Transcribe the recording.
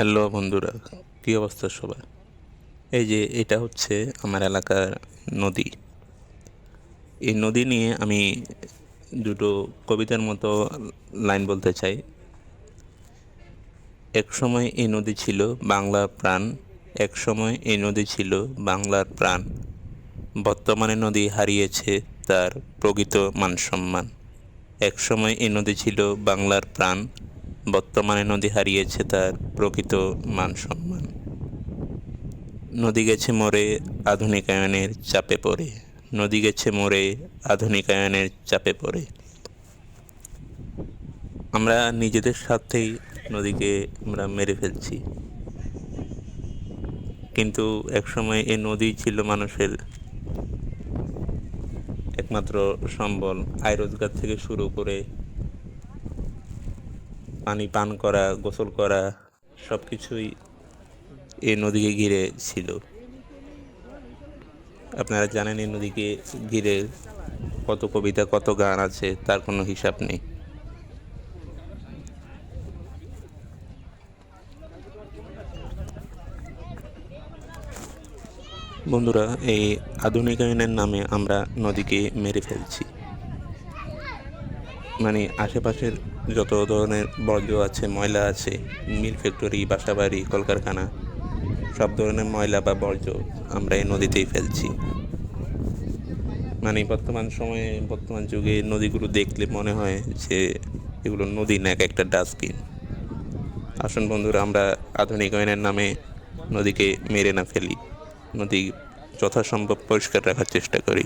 Hello বন্ধুরা, কী অবস্থা সবার এই যে এটা হচ্ছে আমার এলাকার নদী। এই নদী নিয়ে আমি দুটো কবিতার মতো লাইন বলতে চাই। এক সময় এই নদী ছিল বাংলার প্রাণ, এক সময় এই নদী ছিল বাংলার প্রাণ। বর্তমানে নদী হারিয়েছে তার প্রকৃত মান সম্মান এক সময় এই নদী ছিল বাংলার প্রাণ বর্তমানে নদী হারিয়েছে তার প্রকৃত মান সম্মান। নদী গেছে মরে আধুনিকায়নের চাপে পড়ে। নদী গেছে মরে আধুনিকায়নের চাপে পড়ে। আমরা নিজেদের সাথেই নদীকে আমরা মেরে ফেলছি। কিন্তু একসময় এই নদী ছিল মানুষের একমাত্র সম্বল। আয় রোজগার থেকে শুরু করে পানি পান করা, গোসল করা সব কিছুই এই নদীকে ঘিরে ছিল। আপনারা জানেন এই নদীকে ঘিরে কত কবিতা, কত গান আছে, তার কোনো হিসাব নেই। বন্ধুরা, এই আধুনিকায়নের নামে আমরা নদীকে মেরে ফেলছি। মানে আশেপাশের যত ধরনের বর্জ্য আছে, ময়লা আছে, মিল ফ্যাক্টরি, বাসাবাড়ি, কলকারখানা, সব ধরনের ময়লা বা বর্জ্য আমরা এই নদীতেই ফেলছি। মানে বর্তমান সময়ে, বর্তমান যুগে নদীগুলো দেখলে মনে হয় যে এগুলো নদী না এক একটা ডাস্টবিন। আসুন বন্ধুরা, আমরা আধুনিকায়নের নামে নদীকে মেরে না ফেলি। নদী যথাসম্ভব পরিষ্কার রাখার চেষ্টা করি।